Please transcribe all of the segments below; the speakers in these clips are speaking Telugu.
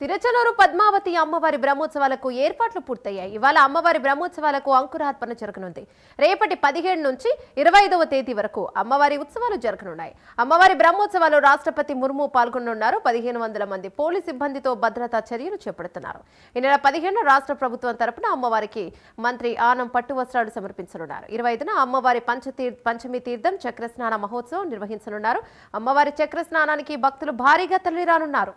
తిరుచనూరు పద్మావతి అమ్మవారి బ్రహ్మోత్సవాలకు ఏర్పాట్లు పూర్తయ్యాయి. ఇవాళ అమ్మవారి బ్రహ్మోత్సవాలకు అంకురార్పణ జరగనుంది. రేపటి పదిహేడు నుంచి ఇరవై ఐదవ తేదీ వరకు అమ్మవారి ఉత్సవాలు జరగనున్నాయి. అమ్మవారి బ్రహ్మోత్సవాలు రాష్ట్రపతి ముర్ము పాల్గొనున్నారు. పదిహేను వందల మంది పోలీస్ సిబ్బందితో భద్రతా చర్యలు చేపడుతున్నారు. ఈ నెల పదిహేను రాష్ట్ర ప్రభుత్వం తరపున అమ్మవారికి మంత్రి ఆనం పట్టు వస్త్రాలు సమర్పించనున్నారు. ఇరవై ఐదున అమ్మవారి పంచతీర్ పంచమి తీర్థం చక్రస్నాన మహోత్సవం నిర్వహించనున్నారు. అమ్మవారి చక్ర స్నానానికి భక్తులు భారీగా తరలిరానున్నారు.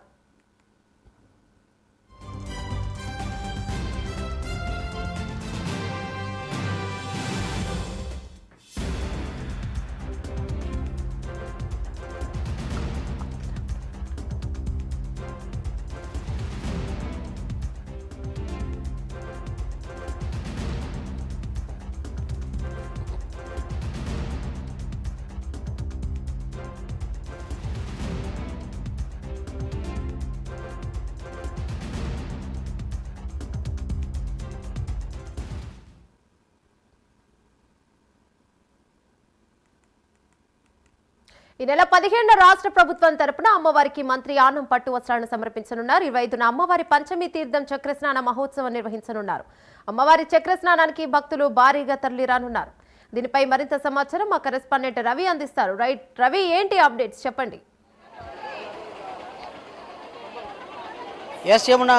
ఈ నెల పదిహేను రాష్ట్ర ప్రభుత్వం తరపున అమ్మవారికి మంత్రి ఆనం పట్టు వస్త్రాలను సమర్పించనున్నారు. ఇరవై ఐదున అమ్మవారి పంచమి తీర్థం చక్రస్నాన మహోత్సవం నిర్వహించనున్నారు. అమ్మవారి చక్రస్నానానికి భక్తులు భారీగా తరలిరానున్నారు. దీనిపై మరింత సమాచారం మా కరెస్పాండెంట్ రవి అందిస్తారు. రైట్ రవి ఏంటి అప్డేట్స్? చెప్పండి. ఎస్ యమున.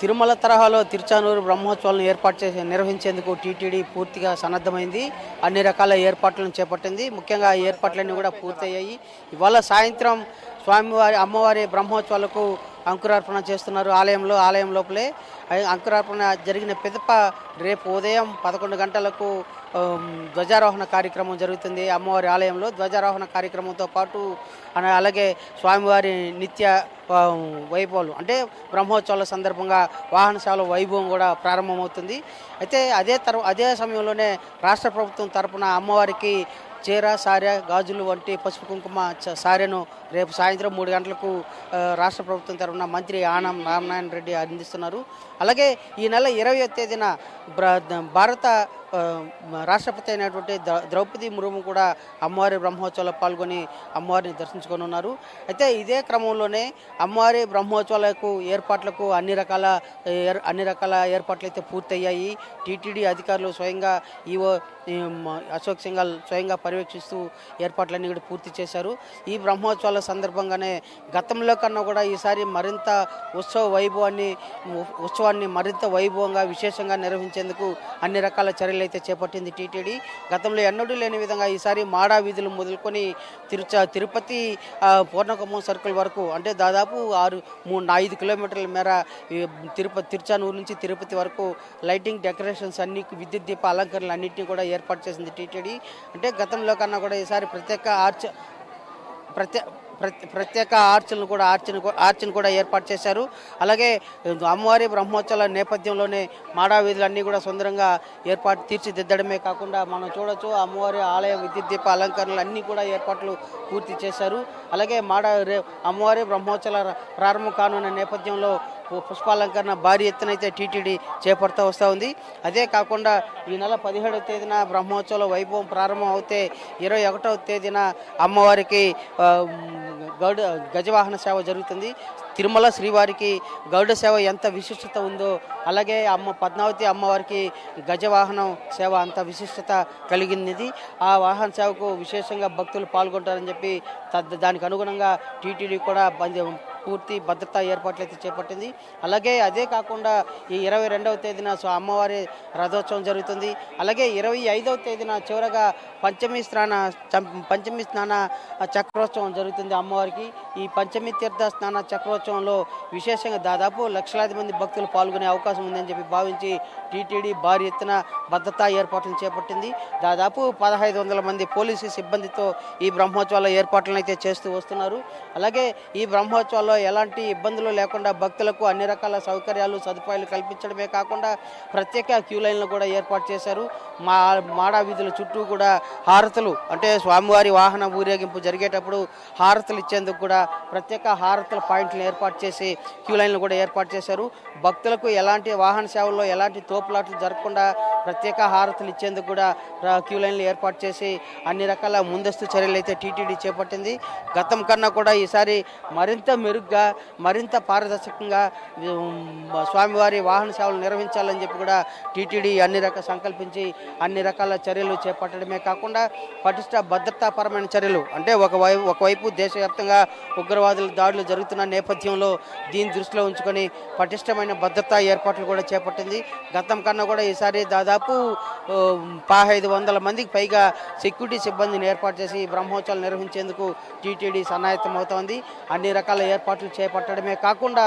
తిరుమల తరహాలో తిరుచానూరు బ్రహ్మోత్సవాలను ఏర్పాటు చేసి నిర్వహించేందుకు టీటీడీ పూర్తిగా సన్నద్ధమైంది. అన్ని రకాల ఏర్పాట్లను చేపట్టింది. ముఖ్యంగా ఏర్పాట్లన్నీ కూడా పూర్తయ్యాయి. ఇవాళ సాయంత్రం స్వామివారి అమ్మవారి బ్రహ్మోత్సవాలకు అంకురార్పణ చేస్తున్నారు ఆలయంలో ఆలయం లోపలే. అంకురార్పణ జరిగిన పిదప రేపు ఉదయం పదకొండు గంటలకు ధ్వజారోహణ కార్యక్రమం జరుగుతుంది అమ్మవారి ఆలయంలో. ధ్వజారోహణ కార్యక్రమంతో పాటు అన- అలాగే స్వామివారి నిత్య వైభవాలు అంటే బ్రహ్మోత్సవాల సందర్భంగా వాహనశాల వైభవం కూడా ప్రారంభమవుతుంది. అయితే అదే తర అదే సమయంలోనే రాష్ట్ర ప్రభుత్వం తరపున అమ్మవారికి చీర సారె గాజులు వంటి పసుపు కుంకుమ సారెను రేపు సాయంత్రం మూడు గంటలకు రాష్ట్ర ప్రభుత్వం తరపున మంత్రి ఆనం రామనారాయణ రెడ్డి అందిస్తున్నారు. అలాగే ఈ నెల ఇరవై తేదీన భారత రాష్ట్రపతి అయినటువంటి ద్రౌపది ముర్ము కూడా అమ్మవారి బ్రహ్మోత్సవాల్లో పాల్గొని అమ్మవారిని దర్శించుకొని ఉన్నారు. అయితే ఇదే క్రమంలోనే అమ్మవారి బ్రహ్మోత్సవాలకు ఏర్పాట్లకు అన్ని రకాల ఏర్- అన్ని రకాల ఏర్పాట్లు అయితే పూర్తయ్యాయి. టీటీడీ అధికారులు స్వయంగా ఈవో ఈ అశోక్ సింఘాల్ స్వయంగా పర్యవేక్షిస్తూ ఏర్పాట్లన్నీ కూడా పూర్తి చేశారు. ఈ బ్రహ్మోత్సవాల సందర్భంగానే గతంలో కన్నా కూడా ఈసారి మరింత ఉత్సవ వైభవాన్ని ఉత్సవాన్ని మరింత వైభవంగా విశేషంగా నిర్వహించేందుకు అన్ని రకాల చర్యలు అయితే చేపట్టింది టీటీడీ. గతంలో ఎన్నడూ లేని విధంగా ఈసారి మాడా వీధులు మొదలుకొని తిరుచ తిరుపతి ఆ, సర్కిల్ వరకు అంటే దాదాపు ఆరు మూడు ఐదు కిలోమీటర్ల మేర ఈ తిరుపతి తిరుచానూరు నుంచి తిరుపతి వరకు లైటింగ్ డెకరేషన్స్ అన్ని విద్యుత్ దీప అలంకరణలు అన్నింటినీ కూడా ఏర్పాటు చేసింది టీటీడీ. అంటే గతంలో కన్నా కూడా ఈసారి ప్రత్యేక ఆర్చ్ ప్రత్యే- ప్రత్యేక ఆర్చులను కూడా ఆర్చిని కూ- ఆర్చిని కూడా ఏర్పాటు చేశారు. అలాగే అమ్మవారి బ్రహ్మోత్సవాల నేపథ్యంలోనే మాడా వీధులన్నీ కూడా సుందరంగా ఏర్పాటు తీర్చిదిద్దడమే కాకుండా మనం చూడొచ్చు అమ్మవారి ఆలయ విద్యుత్ దీప అలంకరణలు అన్నీ కూడా ఏర్పాట్లు పూర్తి చేశారు. అలాగే మాడా అమ్మవారి బ్రహ్మోత్సవాల ప్రారంభం కానున్న నేపథ్యంలో పుష్పాలంకరణ భారీ ఎత్తున అయితే టీటీడీ చేపడుతూ వస్తూ ఉంది. అదే కాకుండా ఈ నెల పదిహేడవ తేదీన బ్రహ్మోత్సవం వైభవం ప్రారంభం అవుతే ఇరవై ఒకటవ తేదీన అమ్మవారికి గౌడ గజవాహన సేవ జరుగుతుంది. తిరుమల శ్రీవారికి గౌడ సేవ ఎంత విశిష్టత ఉందో అలాగే అమ్మ పద్మావతి అమ్మవారికి గజవాహనం సేవ అంత విశిష్టత కలిగింది. ఆ వాహన సేవకు విశేషంగా భక్తులు పాల్గొంటారని చెప్పి దానికి అనుగుణంగా టీటీడీ కూడా పూర్తి భద్రతా ఏర్పాట్లు అయితే చేపట్టింది. అలాగే అదే కాకుండా ఈ ఇరవై రెండవ తేదీన సో అమ్మవారి రథోత్సవం జరుగుతుంది. అలాగే ఇరవై ఐదవ తేదీన చివరగా పంచమి స్నాన పంచమి స్నాన చక్రోత్సవం జరుగుతుంది అమ్మవారికి. ఈ పంచమి తీర్థ స్నాన చక్రోత్సవంలో విశేషంగా దాదాపు లక్షలాది మంది భక్తులు పాల్గొనే అవకాశం ఉందని చెప్పి భావించి టీటీడీ భారీ ఎత్తున భద్రతా ఏర్పాట్లను చేపట్టింది. దాదాపు పదహైదు వందల మంది పోలీసు సిబ్బందితో ఈ బ్రహ్మోత్సవాల ఏర్పాట్లను అయితే చేస్తూ వస్తున్నారు. అలాగే ఈ బ్రహ్మోత్సవాల్లో ఎలాంటి ఇబ్బందులు లేకుండా భక్తులకు అన్ని రకాల సౌకర్యాలు సదుపాయాలు కల్పించడమే కాకుండా ప్రత్యేక క్యూ లైన్లు కూడా ఏర్పాటు చేశారు. మా మాడా వీధుల చుట్టూ కూడా హారతులు అంటే స్వామివారి వాహన ఊరేగింపు జరిగేటప్పుడు హారతులు ఇచ్చేందుకు కూడా ప్రత్యేక హారతుల పాయింట్లు ఏర్పాటు చేసి క్యూ లైన్లు కూడా ఏర్పాటు చేశారు. భక్తులకు ఎలాంటి వాహన సేవల్లో ఎలాంటి తోపులాట్లు జరగకుండా ప్రత్యేక హారతులు ఇచ్చేందుకు కూడా క్యూ లైన్లు ఏర్పాటు చేసి అన్ని రకాల ముందస్తు చర్యలు అయితే టీటీడీ చేపట్టింది. గతం కన్నా కూడా ఈసారి మరింత మెరుగు మెరుగ్గా మరింత పారదర్శకంగా స్వామివారి వాహన సేవలు నిర్వహించాలని చెప్పి కూడా టీటీడీ అన్ని రకాల సంకల్పించి అన్ని రకాల చర్యలు చేపట్టడమే కాకుండా పటిష్ట భద్రతాపరమైన చర్యలు. అంటే ఒక ఒకవైపు దేశవ్యాప్తంగా ఉగ్రవాదుల దాడులు జరుగుతున్న నేపథ్యంలో దీన్ని దృష్టిలో ఉంచుకొని పటిష్టమైన భద్రతా ఏర్పాట్లు కూడా చేపట్టింది. గతం కన్నా కూడా ఈసారి దాదాపు పదహైదు వందల మందికి పైగా సెక్యూరిటీ సిబ్బందిని ఏర్పాటు చేసి బ్రహ్మోత్సవాలు నిర్వహించేందుకు టీటీడీ సన్నాహితమవుతోంది అన్ని రకాల ఏర్పాట్లు చేపట్టడమే కాకుండా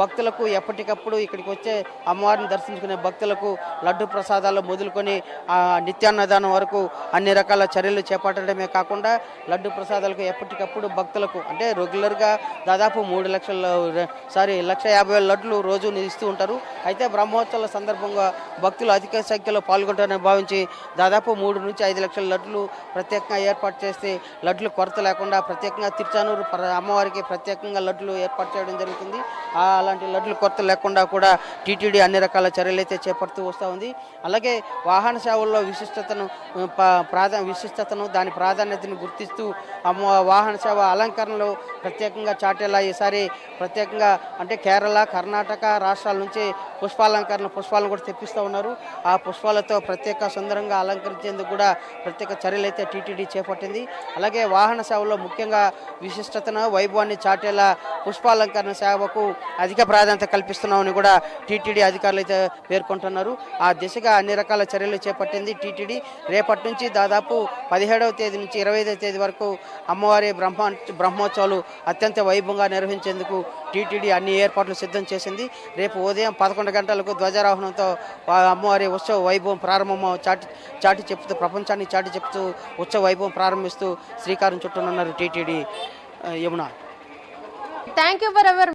భక్తులకు ఎప్పటికప్పుడు ఇక్కడికి వచ్చే అమ్మవారిని దర్శించుకునే భక్తులకు లడ్డు ప్రసాదాలు మొదలుకొని నిత్యాన్నదానం వరకు అన్ని రకాల చర్యలు చేపట్టడమే కాకుండా లడ్డు ప్రసాదాలకు ఎప్పటికప్పుడు భక్తులకు అంటే రెగ్యులర్గా దాదాపు మూడు లక్షల సారీ లక్ష యాభై వేల లడ్లు రోజు ఇస్తూ ఉంటారు. అయితే బ్రహ్మోత్సవాల సందర్భంగా భక్తులు అధిక సంఖ్యలో పాల్గొంటారని భావించి దాదాపు మూడు నుంచి ఐదు లక్షల లడ్లు ప్రత్యేకంగా ఏర్పాటు చేస్తే లడ్లు కొరత లేకుండా ప్రత్యేకంగా తిరుచానూరు అమ్మవారికి ప్రత్యేకంగా లడ్లు ఏర్పాటు చేయడం జరుగుతుంది. అలాంటి లడ్లు కొరత లేకుండా కూడా టీటీడీ అన్ని రకాల చర్యలు అయితే చేపడుతూ వస్తూ ఉంది. అలాగే వాహన సేవల్లో విశిష్టతను ప్రాధా విశిష్టతను దాని ప్రాధాన్యతను గుర్తిస్తూ వాహన సేవ అలంకరణలో ప్రత్యేకంగా చాటేలా ఈసారి ప్రత్యేకంగా అంటే కేరళ కర్ణాటక రాష్ట్రాల నుంచి పుష్పాలంకరణ పుష్పాలను కూడా తెప్పిస్తూ ఉన్నారు. ఆ పుష్పాలతో ప్రత్యేక సుందరంగా అలంకరించేందుకు కూడా ప్రత్యేక చర్యలు అయితే టీటీడీ చేపట్టింది. అలాగే వాహన సేవలో ముఖ్యంగా విశిష్టతను వైభవాన్ని చాటేలా పుష్పాలంకరణ సేవకు అధిక ప్రాధాన్యత కల్పిస్తున్నామని కూడా టీటీడీ అధికారులు అయితే పేర్కొంటున్నారు. ఆ దిశగా అన్ని రకాల చర్యలు చేపట్టింది టీటీడీ. రేపటి నుంచి దాదాపు పదిహేడవ తేదీ నుంచి ఇరవై తేదీ వరకు అమ్మవారి బ్రహ్మ బ్రహ్మోత్సవాలు అత్యంత వైభవంగా నిర్వహించేందుకు టీటీడీ అన్ని ఏర్పాట్లు సిద్ధం చేసింది. రేపు ఉదయం పదకొండు గంటలకు ధ్వజారోహణంతో అమ్మవారి ఉత్సవ వైభవం ప్రారంభం చాటి చాటి చెప్తూ ప్రపంచాన్ని చాటి చెప్తూ ఉత్సవ వైభవం ప్రారంభిస్తూ శ్రీకారం చుట్టూనున్నారు TTD. Yamuna. Thank you for our